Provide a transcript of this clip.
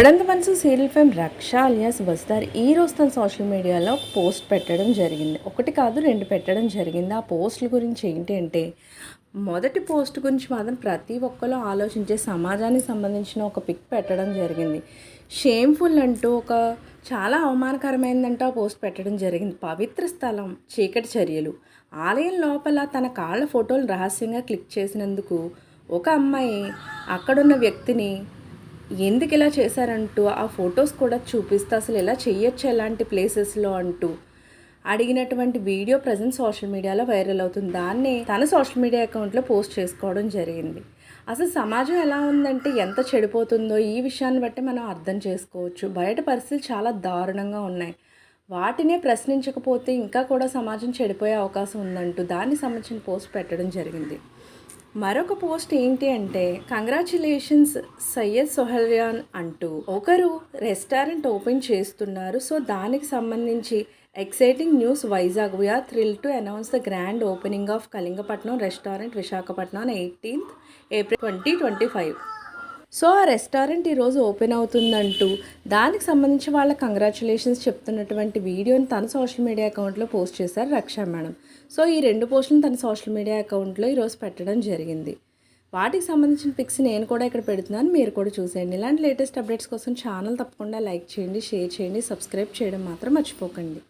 గుబడంత Manasu serial fame Raksha alias బస్దార్ ఈ రోజు తన సోషల్ మీడియాలో ఒక పోస్ట్ పెట్టడం జరిగింది. ఒకటి కాదు రెండు పెట్టడం జరిగింది. ఆ పోస్టుల గురించి ఏంటి అంటే మొదటి పోస్ట్ గురించి మాత్రం ప్రతి ఒక్కరు ఆలోచించే సమాజానికి సంబంధించిన ఒక పిక్ పెట్టడం జరిగింది. షేమ్ఫుల్ అంటూ ఒక చాలా అవమానకరమైందంటూ ఆ పోస్ట్ పెట్టడం జరిగింది. పవిత్ర స్థలం చీకటి చర్యలు. ఆలయం లోపల తన కాళ్ళ ఫోటోలు రహస్యంగా క్లిక్ చేసినందుకు ఒక అమ్మాయి అక్కడున్న వ్యక్తిని ఎందుకు ఇలా చేశారంటూ ఆ ఫొటోస్ కూడా చూపిస్తే అసలు ఇలా చేయొచ్చు ఎలాంటి ప్లేసెస్లో అంటూ అడిగినటువంటి వీడియో ప్రజెంట్ సోషల్ మీడియాలో వైరల్ అవుతుంది. దాన్ని తన సోషల్ మీడియా అకౌంట్లో పోస్ట్ చేసుకోవడం జరిగింది. అసలు సమాజం ఎలా ఉందంటే ఎంత చెడిపోతుందో ఈ విషయాన్ని బట్టి మనం అర్థం చేసుకోవచ్చు. బయట పరిస్థితులు చాలా దారుణంగా ఉన్నాయి. వాటినే ప్రశ్నించకపోతే ఇంకా కూడా సమాజం చెడిపోయే అవకాశం ఉందంటూ దానికి సంబంధించిన పోస్ట్ పెట్టడం జరిగింది. మరొక పోస్ట్ ఏంటి అంటే కంగ్రాచులేషన్స్ సయ్యద్ సొహల్యాన్ అంటూ. ఒకరు రెస్టారెంట్ ఓపెన్ చేస్తున్నారు. సో దానికి సంబంధించి exciting news Vizag. We are thrilled to announce the grand opening of Kalingapatnam restaurant Visakhapatnam eighteenth April twenty twenty five so ఆ రెస్టారెంట్ ఈరోజు ఓపెన్ అవుతుందంటూ దానికి సంబంధించి వాళ్ళ కంగ్రాచులేషన్స్ చెప్తున్నటువంటి వీడియోని తన సోషల్ మీడియా అకౌంట్లో పోస్ట్ చేశారు రక్షా మేడం. సో ఈ రెండు పోస్టులను తన సోషల్ మీడియా అకౌంట్లో ఈరోజు పెట్టడం జరిగింది. వాటికి సంబంధించిన పిక్స్ నేను కూడా ఇక్కడ పెడుతున్నాను. మీరు కూడా చూసేయండి. ఇలాంటి లేటెస్ట్ అప్డేట్స్ కోసం ఛానల్ తప్పకుండా లైక్ చేయండి షేర్ చేయండి సబ్స్క్రైబ్ చేయడం మాత్రం మర్చిపోకండి.